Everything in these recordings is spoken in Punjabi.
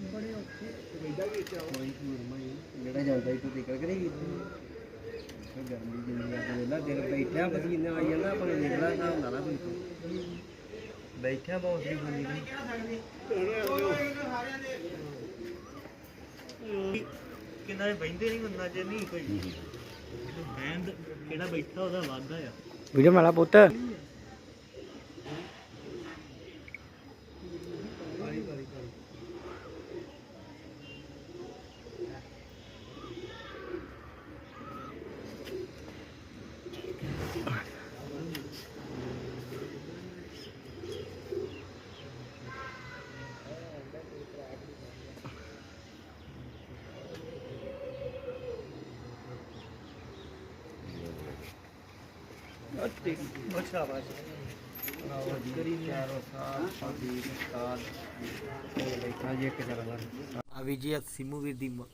ਬੜੇ ਔਖੇ। ਕੋਈ ਸੂਰਮਾ ਹੀ ਜਿਹੜਾ ਜਾਂਦਾ ਹੀ ਤੂੰ ਨਿਕਲ ਕਰੇ ਫਿਰ ਗਰਮੀ ਜਿੰਨੀ ਆ ਤੇ ਵੇਲਾ ਦਿਨ ਬੈਠਿਆ ਪਸੀਨਾ ਆਈ ਜਾਂਦਾ ਆਪਣੇ ਨਿਕਲਾ ਨਾ ਹੁੰਦਾ ਨਾ ਕੋਈ। ਬੈਠਿਆ ਬਹੁਤ ਵੀ ਬਣੀ ਕਿੰਨਾ ਬੈਂਦੇ ਨਹੀਂ ਹੁੰਦਾ ਜੇ ਨਹੀਂ ਕੋਈ। ਬੈਂਦ ਕਿਹੜਾ ਬੈਠਾ ਉਹਦਾ ਵਾਧਾ ਆ। ਵੀਡੀਓ ਮਾਲਾ ਪੁੱਤ। ਅੱਛਾ ਬਾਸ਼ ਬੈਠਾ ਜੀ ਸਿਮੂ ਵੀਰ ਦੀ ਮ-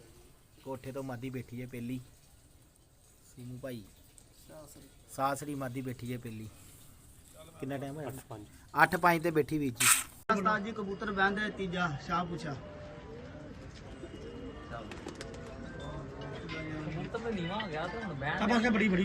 ਕੋਠੇ ਤੋਂ ਮਾਦੀ ਬੈਠੀ ਹੈ ਪਹਿਲੀ। ਸਿਮੂ ਭਾਈ। ਸਾਸਰੀ ਮਾਦੀ ਬੈਠੀ ਹੈ ਪਹਿਲੀ। ਕਿੰਨਾ ਟਾਈਮ ਹੋਇਆ? 8 5 8 5 ਤੇ ਬੈਠੀ ਵੀਰ ਜੀ। ਉਸਤਾਦ ਜੀ ਕਬੂਤਰ ਬੰਦੇ ਤੀਜਾ ਸ਼ਾਹ ਪੁੱਛਾ। ਹੁਣ ਤਾਂ ਮੈਂ ਨੀਵਾ ਹੋ ਗਿਆ ਤੇ ਹੁਣ ਬੈਠ ਸ਼ਾਬਾਸ਼ ਬੜੀ ਬੜੀ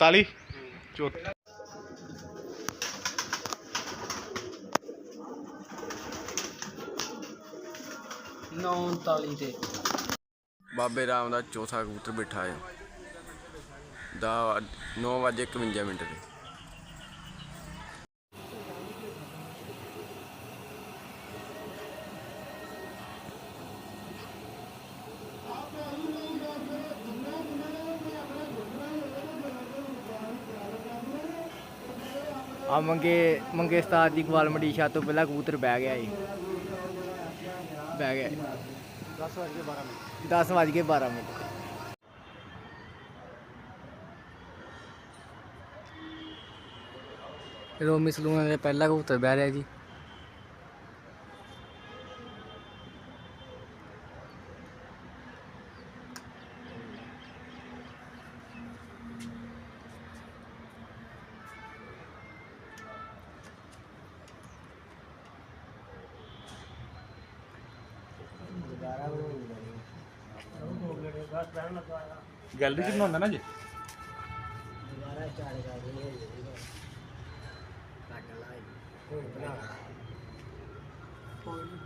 39 ਚੌਥ ਤੇ। ਬਾਬੇ ਰਾਮ ਦਾ ਚੌਥਾ ਕਬੂਤਰ ਬਿਠਾ ਹੈ। ਦਾ 9 ਵਜੇ 51 ਮਿੰਟ ਤੇ। ਆ ਮੰਗੇ ਮੰਗੇ ਉਸਤਾਦ ਦੀ ਗਵਾਲ ਮੰਡੀ ਤੋਂ ਪਹਿਲਾਂ ਕਬੂਤਰ ਬਹਿ ਗਿਆ ਏ ਬਹਿ ਗਿਆ 10 ਵਜੇ 12 ਮਿੰਟ 10 ਵਜੇ 12 ਮਿੰਟ। ਰੋਮੀ ਸਲੂਨ ਦੇ ਪਹਿਲਾ ਕਬੂਤਰ ਬਹਿ ਰਿਹਾ ਜੀ। ਗੈਲਰੀ ਚ ਬਣਾਉਂਦਾ ਨਾ ਜੀ?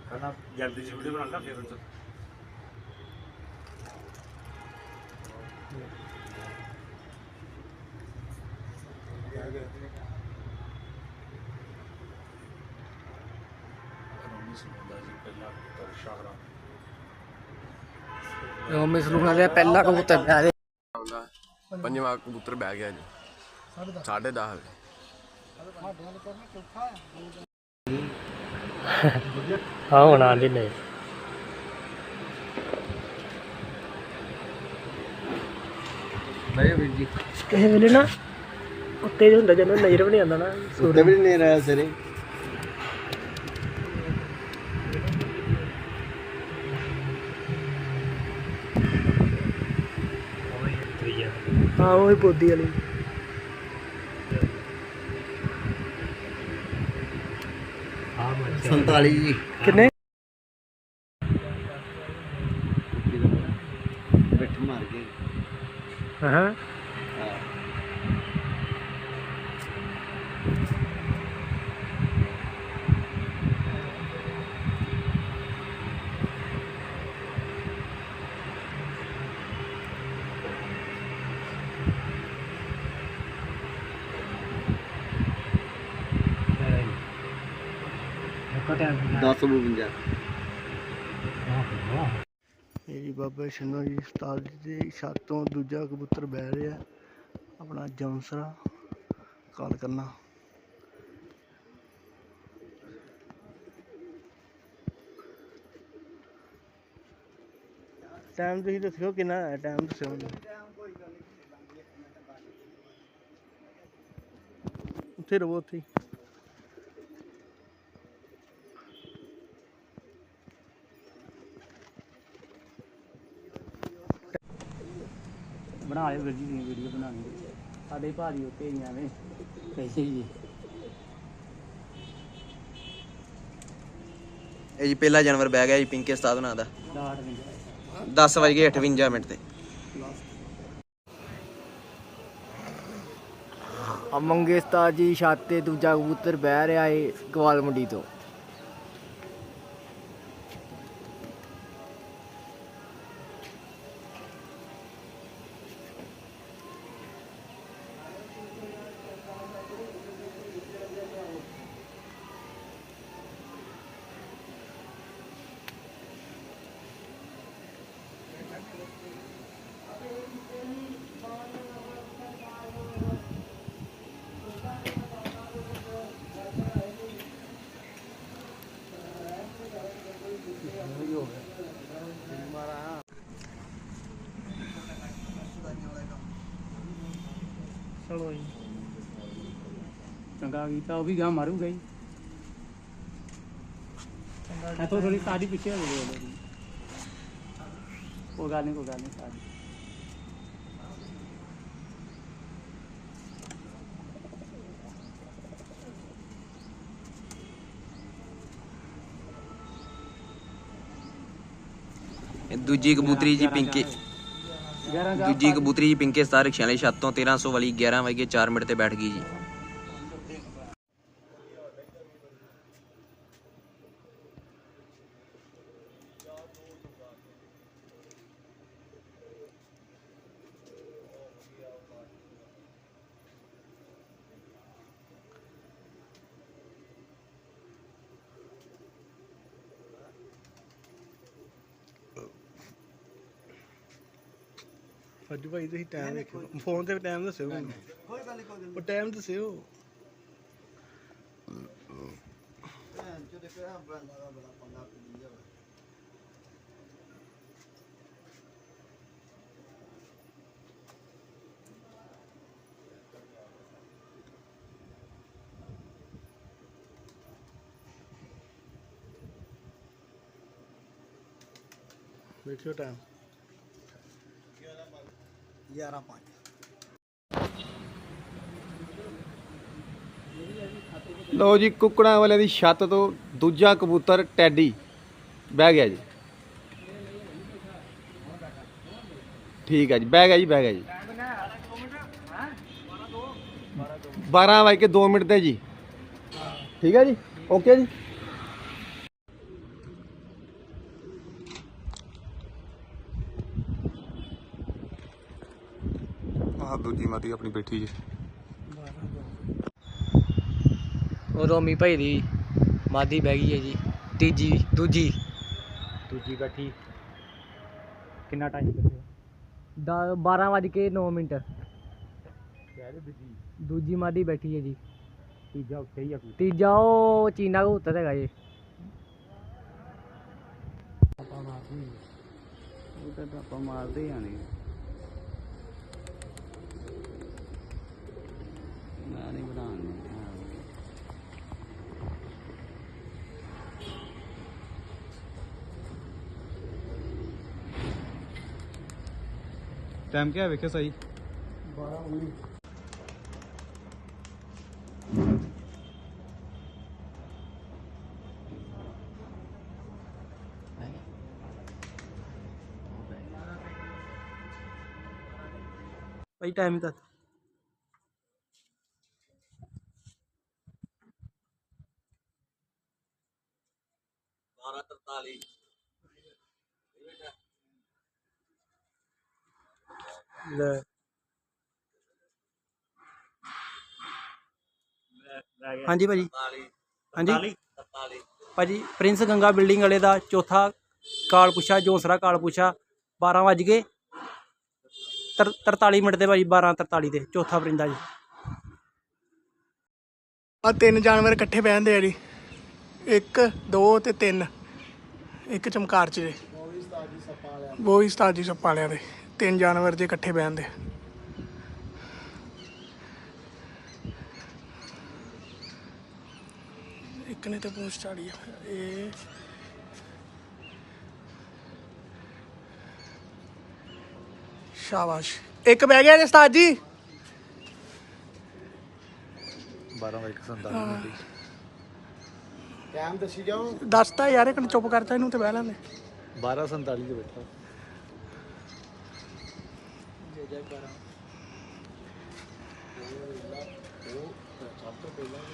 ਪਹਿਲਾਂ ਜਲਦੀ ਚ ਵੀਡੀਓ ਬਣਾਉਂਦਾ ਫਿਰ ਉਹ 'ਚ ਰੋਮੀ ਸਲੂਨ ਦੇ ਪਹਿਲਾ ਕਬੂਤਰ ਬਹਿ ਰਿਹਾ ਆਉਂਦਾ ਪੰਜਵਾਂ ਕਬੂਤਰ ਬਹਿ ਗਿਆ ਜੀ 10:30 ਵਜੇ ਹਾਂ ਹੁਣ ਆਂਦੀ ਨਹੀਂ ਬਈ ਵੀਰ ਜੀ ਕਿਸੇ ਵੇਲੇ ਨਾ ਉੱਤੇ ਜੋ ਹੁੰਦਾ ਜਦੋਂ ਨਜ਼ਰ ਵੀ ਨਹੀਂ ਆਉਂਦਾ ਨਾ ਸੁੱਤੇ ਵੀ ਨਹੀਂ ਰਿਹਾ ਸਰੇ ਹਾਂ ਉਹ ਹੀ ਪੋਦੀ ਵਾਲੀ ਸੰਤਾਲੀ ਜੀ। ਕਿੰਨੇ? 1052 ਇਹ ਜੀ ਬਾਬਾ ਸ਼ਿੰਨੋ ਜੀ ਉਸਤਾਦ ਜੀ ਦੀ ਛੱਤ ਤੋਂ ਦੂਜਾ ਕਬੂਤਰ ਬਹਿ ਰਿਹਾ ਆਪਣਾ ਜੌਂਸਰਾ ਕਾਲ ਕਰਨਾ ਟਾਈਮ ਤੁਸੀਂ ਦੱਸਿਓ ਕਿੰਨਾ ਹੈ ਟਾਈਮ ਦੱਸਿਓ ਮੈਨੂੰ। ਉੱਥੇ ਰਹੋ ਉੱਥੇ ਬਣਾ ਲਿਓ ਵੀਰ ਜੀ ਦੀ ਵੀਡੀਓ ਬਣਾਉਣੀ ਸਾਡੇ ਭਾਜੀ ਉੱਤੇ ਹੀ ਐਵੇਂ ਕੈਸੇ ਜੀ ਇਹ ਜੀ ਪਹਿਲਾ ਜਾਨਵਰ ਬਹਿ ਗਿਆ ਜੀ ਪਿੰਕੇ ਉਸਤਾਦ ਨਾਂ ਦਾ। ਡਾਟ ਨਹੀਂ 10 ਵਜੇ 58 ਮਿੰਟ ਤੇ। ਆ ਮੰਗੇ ਉਸਤਾਦ ਜੀ ਛੱਤ ਤੇ ਦੂਜਾ ਕਬੂਤਰ ਬਹਿ ਰਿਹਾ ਏ ਗਵਾਲ ਮੰਡੀ ਤੋਂ। ਚੰਗਾ ਕੀਤਾ ਉਹ ਵੀ ਗਾ ਮਾਰੂਗਾ ਹੀ ਇੱਥੋਂ ਥੋੜੀ ਸਾਡੀ ਪਿੱਛੇ ਹੋ ਗਈ ਕੋਈ ਗੱਲ ਨਹੀਂ ਕੋਈ ਗੱਲ ਨਹੀਂ ਸਾਡੀ ਦੂਜੀ ਕਬੂਤਰੀ ਜੀ ਪਿੰਕੇ 11 ਗਾ ਦੂਜੀ ਕਬੂਤਰੀ ਜੀ ਪਿੰਕੇ ਰਿਕਸ਼ਾ ਵਾਲੀ ਛੱਤ ਤੋਂ 1300 ਵਾਲੀ 11 ਵਜੇ 4 ਮਿੰਟ ਤੇ ਬੈਠ ਗਈ ਜੀ। ਭਾਈ ਤੁਸੀਂ ਟਾਈਮ ਦੇਖਿਓ। ਫੋਨ ਤੇ ਟਾਈਮ ਦੱਸਿਓ ਮੈਨੂੰ। ਕੋਈ ਗੱਲ ਨਹੀਂ ਕੋਈ ਗੱਲ ਉਹ ਟਾਈਮ ਦੱਸਿਓ। ਵੇਖਿਓ ਟਾਈਮ 11 5 ਲਓ ਜੀ, ਕੁੱਕੜਾਂ ਵਾਲੇ ਦੀ ਛੱਤ ਤੋਂ ਦੂਜਾ ਕਬੂਤਰ ਟੈਡੀ। ਬਹਿ ਗਿਆ ਜੀ। ਠੀਕ ਹੈ ਜੀ, ਬਹਿ ਗਿਆ ਜੀ, ਬਹਿ ਗਿਆ ਜੀ। 12 ਵਜੇ ਕੇ 2 ਮਿੰਟ ਤੇ ਜੀ। ਠੀਕ ਹੈ ਜੀ? ਓਕੇ ਜੀ? ਆਹ ਦੂਜੀ ਮਾਤੀ ਆਪਣੀ ਬੈਠੀ ਜੀ। ਉਹ ਰੋਮੀ ਭਾਈ ਦੀ ਮਾਦੀ ਬਹਿ ਗਈ ਹੈ ਜੀ ਤੀਜੀ ਦੂਜੀ। ਦੂਜੀ ਬੈਠੀ। ਕਿੰਨਾ ਟਾਈਮ ਕਿੱਥੇ 12 ਵਜ ਕੇ 9 ਮਿੰਟ। ਦੂਜੀ। ਦੂਜੀ ਮਾਦੀ ਬੈਠੀ ਹੈ ਜੀ। ਤੀਜਾ ਉੱਥੇ ਹੀ ਆ ਕੋਈ। ਤੀਜਾ ਉਹ ਚੀਨਾ ਕਬੂਤਰ ਹੈਗਾ ਜੀ। ਉਹ ਤਾਂ ਆਪਾਂ ਮਾਰਦੇ ਆਣੇ ਮੈਂ ਨਹੀਂ ਬਣਾਉਣੇ ਟਾਈਮ ਕਿਆ ਵੇਖਿਆ ਸਹੀ। ਭਾਈ ਟਾਈਮ ਦੱਸ ਲੈ ਹਾਂਜੀ ਭਾਜੀ। ਹਾਂਜੀ। ਭਾਜੀ ਪ੍ਰਿੰਸ ਗੰਗਾ ਬਿਲਡਿੰਗ ਵਾਲੇ ਦਾ ਚੌਥਾ ਕਾਲ ਪੁੱਛਾ ਜੋਸਰਾ ਕਾਲ ਪੁੱਛਾ 12 ਵਜ ਗਏ। ਤਰ- 43 ਮਿੰਟ ਤੇ ਭਾਜੀ 12 43 ਦੇ ਚੌਥਾ ਪਰਿੰਦਾ ਜੀ। ਆ ਤਿੰਨ ਜਾਨਵਰ ਇਕੱਠੇ ਬਹਿੰਦੇ ਆ ਜੀ। ਇੱਕ ਦੋ ਤੇ ਤਿੰਨ। ਇੱਕ ਚਮਕਾਰ ਚ ਜੀ। ਉਹ ਵੀ ਉਸਤਾਦ ਜੀ ਸੱਪ ਵਾਲਿਆਂ ਦੇ। ਤਿੰਨ ਜਾਨਵਰ ਜੇ ਇਕੱਠੇ ਬਹਿੰਦੇ ਨੇ ਤੇ ਪੂੰਛ ਝਾੜੀ ਆ। ਇਹ ਸ਼ਾਬਾਸ਼। ਇੱਕ ਬਹਿ ਗਿਆ ਜੀ ਉਸਤਾਦ ਜੀ। 12 ਵਜੇ 47 ਮਿੰਟ ਟਾਈਮ ਦੱਸੀ ਜਾਓ। ਦੱਸਤਾ ਯਾਰ ਇੱਕ ਨੇ ਚੁੱਪ ਕਰਤਾ ਇਹਨੂੰ ਤੇ ਬਹਿ ਲੈਂਦੇ 12:47 ਤੇ ਬੈਠਾ। ਪਹਿਲੇ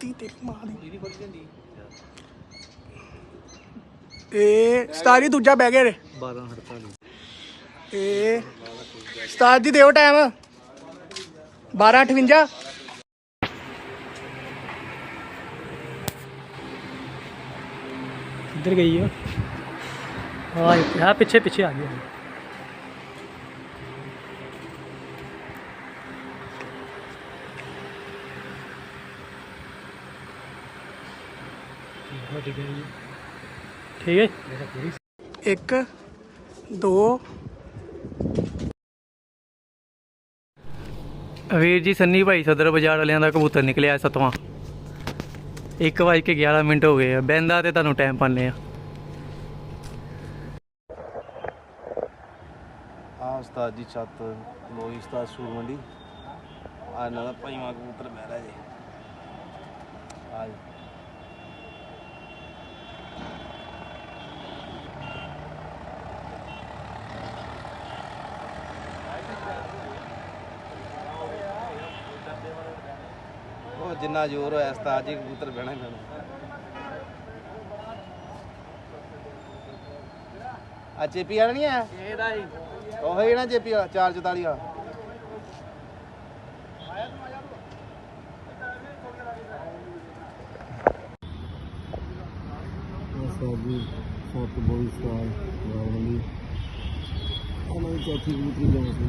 ਕੁ ਤੀ ਤੇਰੀ ਮਾਂ ਦੀ। ਇਹ ਸਤਾਰੀ ਦੂਜਾ ਬਹਿ ਗਿਆ ਰੇ। 12:48 ਇਹ ਸਤਾਰ ਜੀ ਦਿਓ ਟਾਈਮ 12:58 ਕਿੱਧਰ ਗਈ ਆ ਹਾਂ ਪਿੱਛੇ ਪਿੱਛੇ ਆ ਗਿਆ ਠੀਕ ਹੈ ਜੀ। ਠੀਕ ਹੈ ਇੱਕ ਦੋ। ਵੀਰ ਜੀ ਸੰਨੀ ਭਾਈ ਸਦਰ ਬਾਜ਼ਾਰ ਵਾਲਿਆਂ ਦਾ ਕਬੂਤਰ ਨਿਕਲਿਆ ਸਤਵਾਂ। 1 ਵਜ ਕੇ 11 ਮਿੰਟ ਹੋ ਗਏ ਆ। ਬੈਂਦਾ ਤੇ ਤੁਹਾਨੂੰ ਟਾਈਮ ਪਾਣੇ ਆ। ਆ ਉਸਤਾਦ ਜੀ ਛੱਤ ਲੋਈ ਉਸਤਾਦ ਸੂਰ ਮੰਡੀ। ਆ ਨਾਲ ਭਾਈਵਾਂ ਕਬੂਤਰ ਬਹਿ ਰਿਹਾ ਜੀ। ਆ ਜੀ। ਜਿੰਨਾ ਜ਼ੋਰ ਹੋਇਆ ਉਸਤਾਦ ਜੀ ਕਬੂਤਰ ਬਹਿਣਾ ਹੀ ਪੈਣਾ ਆ ਚੇਪੀ ਵਾਲਾ ਨਹੀਂ ਆ ਇਹਦਾ ਹੀ। ਉਹ ਹੀ ਨਾ ਚੇਪੀ ਵਾਲਾ 444 ਵਾਲਾ। ਸਾਡੀ ਸੱਤ ਬੋਲ ਸਟਾਰ ਵਾਲੀ ਉਹਨਾਂ ਦੀ ਚੌਥੀ ਕਬੂਤਰੀ ਜਾਣਾ ਸੀ।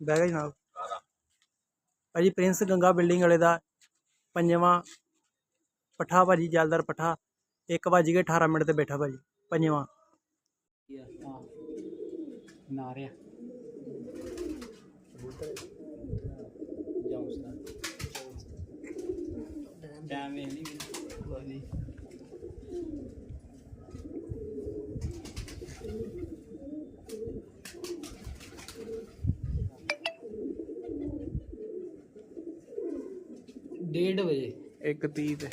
ਬਹਿ ਗਿਆ ਜਨਾਬ। ਭਾਜੀ ਪ੍ਰਿੰਸ ਗੰਗਾ ਬਿਲਡਿੰਗ ਵਾਲੇ ਦਾ ਪੰਜਵਾਂ ਪੱਠਾ ਭਾਜੀ, ਜਲਦਰ ਪੱਠਾ। 1 ਵਜ ਕੇ 18 ਮਿੰਟ ਤੇ ਬੈਠਾ ਭਾਜੀ, ਪੰਜਵਾਂ। ਨਾਰਿਆ। ਟਾਈਮ ਵੇਖ ਲਈ। ਡੇਢ ਵਜੇ। 1:30 ਤੇ।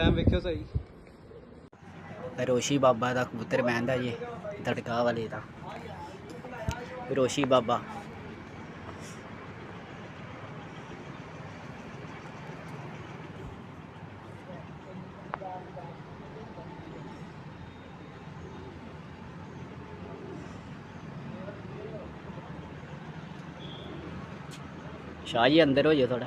ਟਾਈਮ ਵੇਖਿਓ ਸਹੀ। ਰੋਸ਼ੀ ਬਾਬਾ ਦਾ ਕਬੂਤਰ ਬਹਿੰਦਾ ਜੀ ਤੜਕਾ ਵਾਲੇ ਦਾ। ਰੋਸ਼ੀ ਬਾਬਾ। ਸ਼ਾਹ ਜੀ, ਅੰਦਰ ਹੋ ਜਾਓ ਥੋੜਾ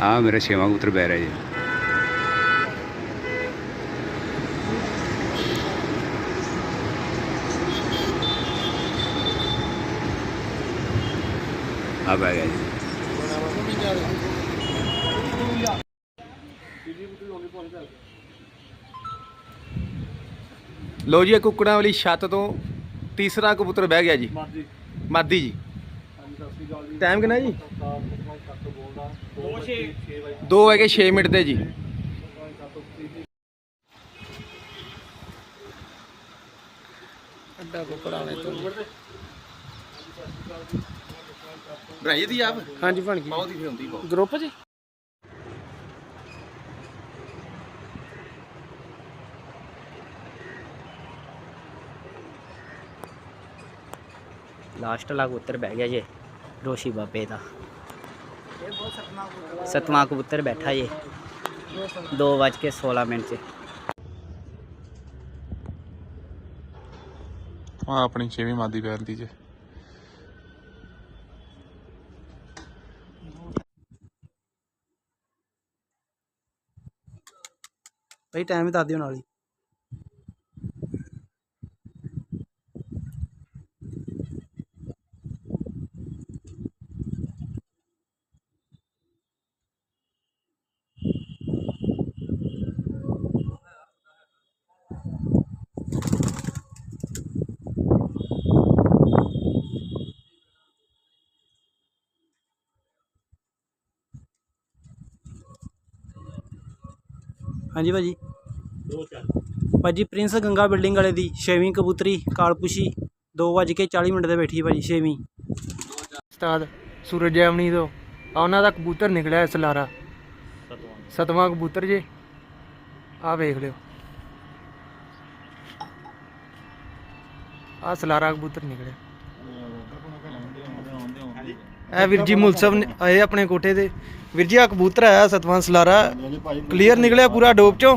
ਆ ਮੇਰਾ ਛੇਵਾਂ ਕਬੂਤਰ ਬੈਰ ਹੈ ਜੀ। ਆ ਬੈ ਗਿਆ ਜੀ। ਲੋ ਜੀ ਇਹ ਕੁੱਕੜਾਂ ਵਾਲੀ ਛੱਤ ਤੋਂ ਤੀਸਰਾ ਕਬੂਤਰ ਬਹਿ ਗਿਆ ਜੀ। ਮਾਦੀ ਮਾਦੀ ਜੀ। ਟਾਈਮ ਕਿੰਨਾ ਜੀ? 2 ਵਜੇ 6 ਮਿੰਟ ਦੇ ਜੀ। ਅੱਡਾ ਕੁਕੜਾਣੇ ਤੋਂ। ਬਣਾਈ ਦੀ ਆਪ? ਹਾਂਜੀ ਬਣ ਗਈ। ਬਹੁਤ ਹੀ ਹੁੰਦੀ ਬਹੁਤ। ਗਰੁੱਪ 'ਚ ਲਾਸਟ ਵਾਲਾ ਕਬੂਤਰ ਬਹਿ ਗਿਆ ਜੇ ਰੋਸ਼ੀ ਬਾਬੇ ਦਾ। ਸਤਵਾਂ ਕਬੂਤਰ ਬੈਠਾ ਜੇ 2:16 ਮਿੰਟ 'ਚ ਆ ਆਪਣੀ ਛੇਵੀਂ ਮਾਦੀ ਪੈਰ ਦੀ ਜੇ ਭਾਈ ਟਾਈਮ ਹੀ ਦੱਸ ਦਿਓ ਨਾਲ ਹੀ ਹਾਂਜੀ ਭਾਜੀ। ਭਾਜੀ ਪ੍ਰਿੰਸ ਗੰਗਾ ਬਿਲਡਿੰਗ ਵਾਲੇ ਦੀ ਛੇਵੀਂ ਕਬੂਤਰੀ ਕਾਲਪੁਸ਼ੀ 2:40 ਮਿੰਟ ਤੇ ਬੈਠੀ ਹੈ ਭਾਜੀ ਛੇਵੀਂ। ਉਸਤਾਦ ਸੂਰਜ ਜੈਮਨੀ ਤੋਂ ਆ ਉਹਨਾਂ ਦਾ ਕਬੂਤਰ ਨਿਕਲਿਆ ਇਸ ਲਾਰਾ। ਸਤਵਾਂ। ਕਬੂਤਰ ਜੇ। ਆ ਵੇਖ ਲਿਓ। ਆ ਸਲਾਰਾ ਕਬੂਤਰ ਨਿਕਲਿਆ। ਇਹ ਵੀਰ ਜੀ ਮੁਲਸਬ ਨੇ ਆਏ ਆਪਣੇ ਕੋਠੇ ਤੇ। ਵੀਰ ਜੀ ਆ ਕਬੂਤਰ ਆਇਆ ਸਤਵਾਂ ਸਲਾਰਾ। ਕਲੀਅਰ ਨਿਕਲਿਆ ਪੂਰਾ ਡੋਪ ਚੋਂ?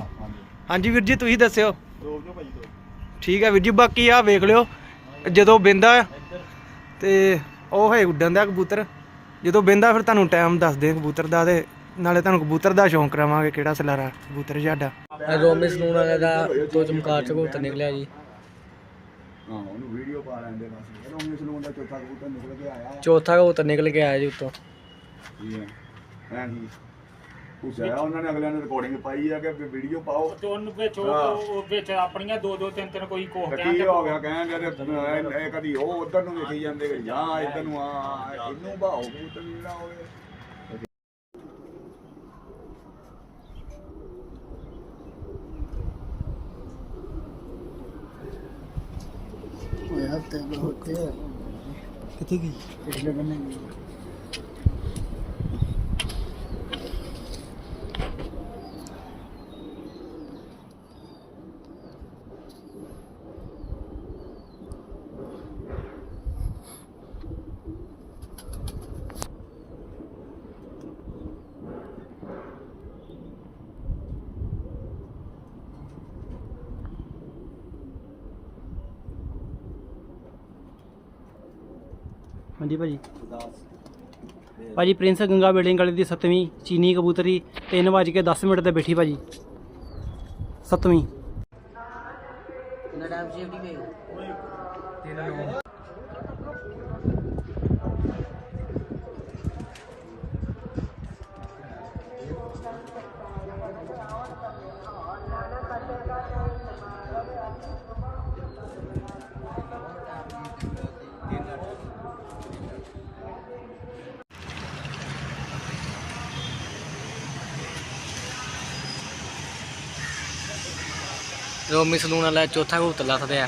ਹਾਂਜੀ ਵੀਰ ਜੀ, ਤੁਸੀਂ ਦੱਸਿਓ। ਠੀਕ ਹੈ ਵੀਰ ਜੀ, ਬਾਕੀ ਆ ਵੇਖ ਲਿਓ। ਜਦੋਂ ਬਿੰਦਾ, ਤੇ ਉਹ ਹੈ ਉੱਡਣ ਦਾ ਕਬੂਤਰ। ਜਦੋਂ ਬਿੰਦਾ, ਫਿਰ ਤੁਹਾਨੂੰ ਟਾਈਮ ਦੱਸ ਦੇ ਕਬੂਤਰ ਦਾ ਤੇ ਨਾਲੇ ਤੁਹਾਨੂੰ ਕਬੂਤਰ ਦਾ ਸ਼ੌਂਕ ਕਰਾਵਾਂਗੇ ਕਿਹੜਾ ਸਲਾਰਾ, ਕਬੂਤਰ ਸਾਡਾ। ਰੋਮੇ ਸਲੂਨ ਵਾਲੇ ਦਾ ਤੋਂ ਚਮਕਾਰ ਚ ਕਬੂਤਰ ਨਿਕਲਿਆ ਜੀ। ਹਾਂ ਉਹਨੂੰ ਵੀਡੀਓ ਪਾ ਲੈਂਦੇ ਬਸ। ਰੋਮੀ ਸਲੂਨ ਦਾ ਚੌਥਾ ਕਬੂਤਰ ਨਿਕਲ ਕੇ ਆਇਆ। ਚੌਥਾ ਕਬੂਤਰ ਨਿਕਲ ਕੇ ਆਇਆ ਜੀ ਉੱਤੋਂ। ਜੀ ਹੈ? ਜੀ ਪੁੱਛਿਆ ਉਹਨਾਂ ਨੇ ਅਗਲਿਆਂ ਨੇ ਰਿਕਾਰਡਿੰਗ ਪਾਈ ਆ ਕਿ ਵੀਡੀਓ ਪਾਓ। ਤੇ ਉਹਨੂੰ ਵਿੱਚ ਉਹ- ਵਿੱਚ ਆਪਣੀਆਂ ਦੋ ਦੋ ਤਿੰਨ ਤਿੰਨ ਕੋਈ ਕੋਹ ਤੇ ਕੀ ਹੋ ਗਿਆ? ਕਹਿੰਦੇ ਤੇ ਇਹ ਕਦੀ ਉਹ ਉਧਰ ਨੂੰ ਵੇਖੀ ਜਾਂਦੇ ਜਾਂ ਇੱਧਰ ਨੂੰ ਆ ਇਹਨੂੰ ਭਾਓ ਕਬੂਤਰ ਜਿਹੜਾ ਹੋਵੇ। ਕਿੱਥੇ ਗਈ। ਹਾਂਜੀ ਭਾਜੀ। ਭਾਜੀ ਪ੍ਰਿੰਸ ਗੰਗਾ ਬਿਲਡਿੰਗ ਵਾਲੇ ਦੀ 7ਵੀਂ ਚੀਨੀ ਕਬੂਤਰੀ 3:10 ਮਿੰਟ ਤੇ ਬੈਠੀ ਭਾਜੀ। 7ਵੀਂ ਰੋਮੀ ਸਲੂਨ ਵਾਲਾ ਚੌਥਾ ਕਬੂਤਰ ਲੱਥਦੇ ਆ।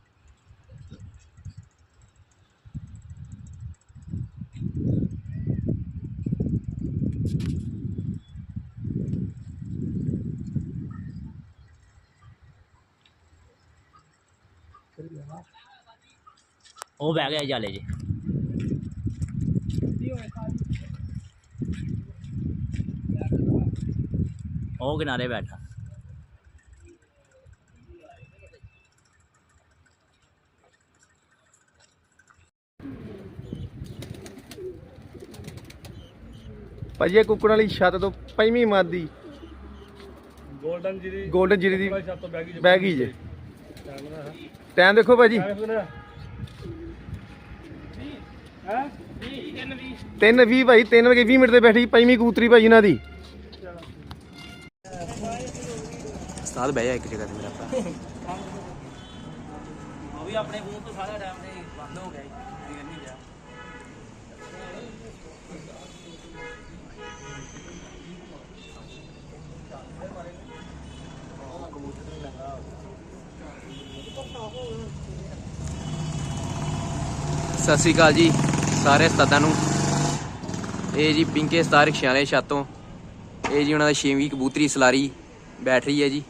ਉਹ ਬਹਿ ਗਿਆ ਜਾਲੇ 'ਚ ਉਹ ਕਿਨਾਰੇ ਬੈਠਾ। ਭਾਜੀ ਇਹ ਕੁੱਕੜ ਵਾਲੀ ਛੱਤ ਤੋਂ ਪੰਜਵੀਂ ਮਾਦੀ। ਗੋਲਡਨ ਜੀ 골ਡਨ ਜੀਰੀ ਦੀ ਸਭ ਤੋਂ ਬੈਗੀ ਬਹਿ ਗਈ ਜੇ। ਟਾਈਮ ਦੇਖੋ ਭਾਜੀ। ਹੈ 3 20 ਭਾਈ 3 ਵਜੇ 20 ਮਿੰਟ ਤੇ ਬੈਠੀ ਪੰਜਵੀਂ ਕਬੂਤਰੀ ਭਾਜੀ ਇਹਨਾਂ ਦੀ। ਉਸਤਾਦ ਬਹਿ ਜਾ ਇੱਕ ਜਗ੍ਹਾ ਤੇ ਮੇਰਾ ਭਰਾ। ਉਹ ਵੀ ਆਪਣੇ ਮੂੰਹ ਤੋਂ ਸਾਰਾ ਟਾਈਮ ਤੇ ਬੰਦ ਹੋ ਗਿਆ ਨਹੀਂ ਗਿਆ ਸਤਿ ਸ੍ਰੀ ਅਕਾਲ ਜੀ। ਸਾਰੇ ਉਸਤਾਦਾਂ ਨੂੰ। ਇਹ ਜੀ ਪਿੰਕੇ ਸਤਾਰ ਰਿਕਸ਼ਿਆਂ ਵਾਲੇ ਛਾਤੋਂ ਇਹ ਜੀ ਉਹਨਾਂ ਦਾ ਛੇਵੀਂ ਕਬੂਤਰੀ ਸਲਾਰੀ ਬੈਠ ਰਹੀ ਹੈ ਜੀ।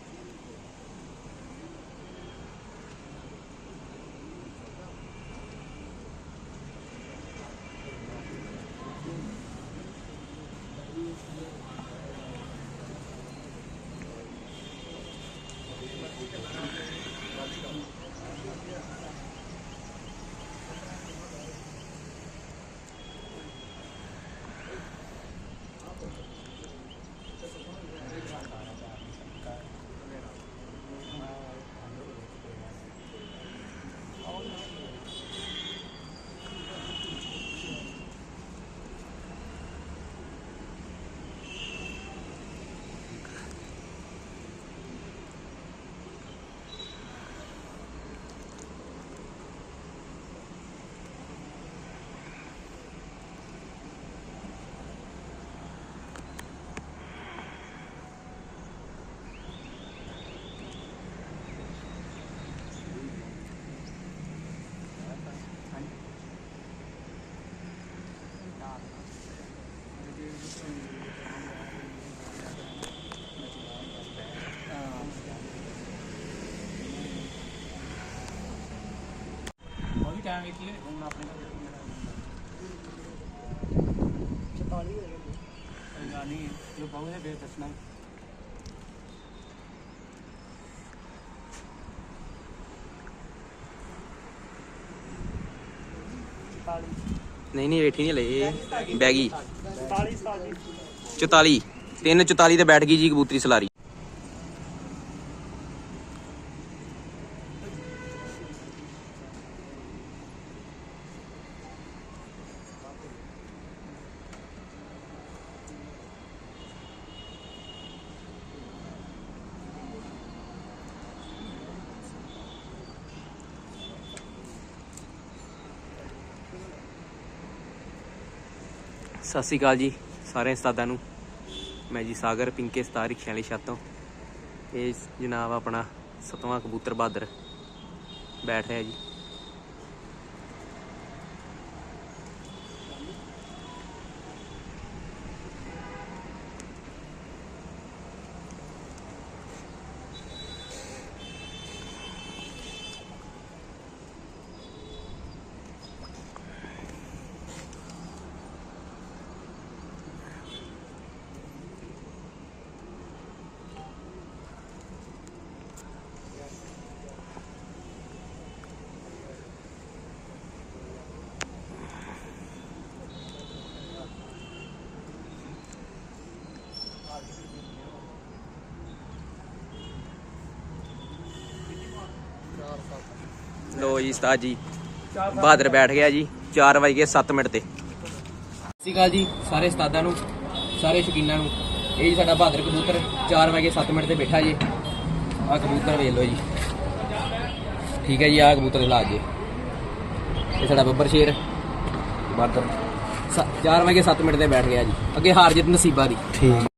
ਨਹੀਂ ਨਹੀਂ 80 ਨਹੀਂ ਲਏ ਬੈਗੀ 44 44 3 44 ਤੇ ਬੈਠ ਗਈ ਜੀ ਕਬੂਤਰੀ ਸਲਾਰੀ। ਸਤਿ ਸ਼੍ਰੀ ਅਕਾਲ ਜੀ ਸਾਰੇ ਉਸਤਾਦਾਂ ਨੂੰ। ਮੈਂ ਜੀ ਸਾਗਰ ਪਿੰਕੇ ਸਤਾਰ ਰਿਕਸ਼ਿਆਂ ਵਾਲੀ ਛੱਤ ਤੋਂ। ਇਹ ਜਨਾਬ ਆਪਣਾ ਸਤਵਾਂ ਕਬੂਤਰ ਬਹਾਦਰ ਬੈਠ ਰਿਹਾ ਜੀ। ਲੋ ਜੀ ਉਸਤਾਦ ਜੀ। ਬਹਾਦਰ ਬੈਠ ਗਿਆ ਜੀ 4 ਵਜੇ 7 ਮਿੰਟ ਤੇ। ਸਤਿ ਸ਼੍ਰੀ ਜੀ ਸਾਰੇ ਉਸਤਾਦਾਂ ਨੂੰ ਸਾਰੇ ਸ਼ੌਕੀਨਾਂ ਨੂੰ। ਇਹ ਜੀ ਸਾਡਾ ਬਹਾਦਰ ਕਬੂਤਰ 4 ਵਜੇ 7 ਮਿੰਟ ਤੇ ਬੈਠਾ ਜੀ। ਆ ਕਬੂਤਰ ਵੇਖ ਲਓ ਜੀ। ਠੀਕ ਹੈ ਜੀ ਆ ਕਬੂਤਰ ਲਾ ਜੀ ਇਹ ਸਾਡਾ ਬੱਬਰ ਸ਼ੇਰ। ਬਹਾਦਰ। 4 ਵਜੇ 7 ਮਿੰਟ ਤੇ ਬੈਠ ਗਿਆ ਜੀ। ਅੱਗੇ ਹਾਰ ਜਿੱਤ ਨਸੀਬਾਂ ਦੀ। ਦੇਖੋ